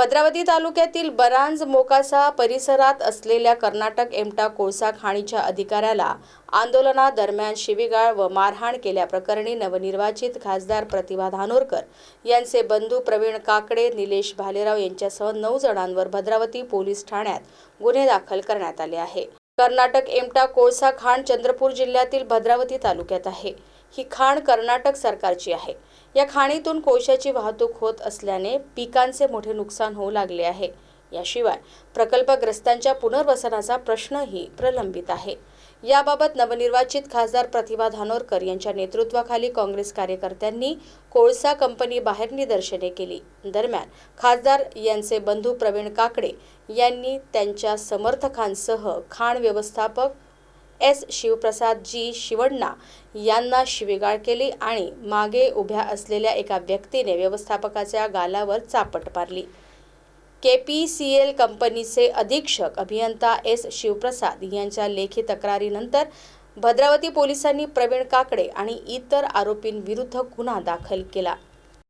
भद्रावती तालुक्यातील बरांज मोकासा परिसरात असलेल्या कर्नाटक एमटा कोळसा खाणीच्या अधिकाऱ्याला आंदोलनादरम्यान शिवीगाळ व मारहाण केल्याप्रकरणी नवनिर्वाचित खासदार प्रतिभा धानोरकर यांचे बंधू प्रवीण काकडे निलेश भालेराव यांच्यासह नऊ जणांवर भद्रावती पोलीस ठाण्यात गुन्हे दाखल करण्यात आले आहे. कर्नाटक एमटा कोळसा खाण चंद्रपूर जिल्ह्यातील भद्रावती तालुक्यात आहे. ही खाण कर्नाटक सरकारची आहे. या खाणीतून कोळशाची वाहतूक होत असल्याने पिकांचे मोठे नुकसान होऊ लागले आहे. याशिवाय प्रकल्पग्रस्तांच्या पुनर्वसनाचा प्रश्नही प्रलंबित आहे. याबाबत नवनिर्वाचित खासदार प्रतिभा धानोरकर यांच्या नेतृत्वाखाली काँग्रेस कार्यकर्त्यांनी कोळसा कंपनी बाहेर निदर्शने केली. दरम्यान खासदार यांचे बंधू प्रवीण काकडे यांनी त्यांच्या समर्थकांसह खाण व्यवस्थापक एस शिवप्रसाद जी शिवण्णा यांना शिवीगाळ केली आणि मागे उभ्या असलेल्या एका व्यक्तीने व्यवस्थापकाच्या गालावर चापट पारली. के पी सी एल कंपनीचे अधीक्षक अभियंता एस शिवप्रसाद यांच्या लेखी तक्रारीनंतर भद्रावती पोलिसांनी प्रवीण काकडे आणि इतर आरोपींविरुद्ध गुन्हा दाखल केला.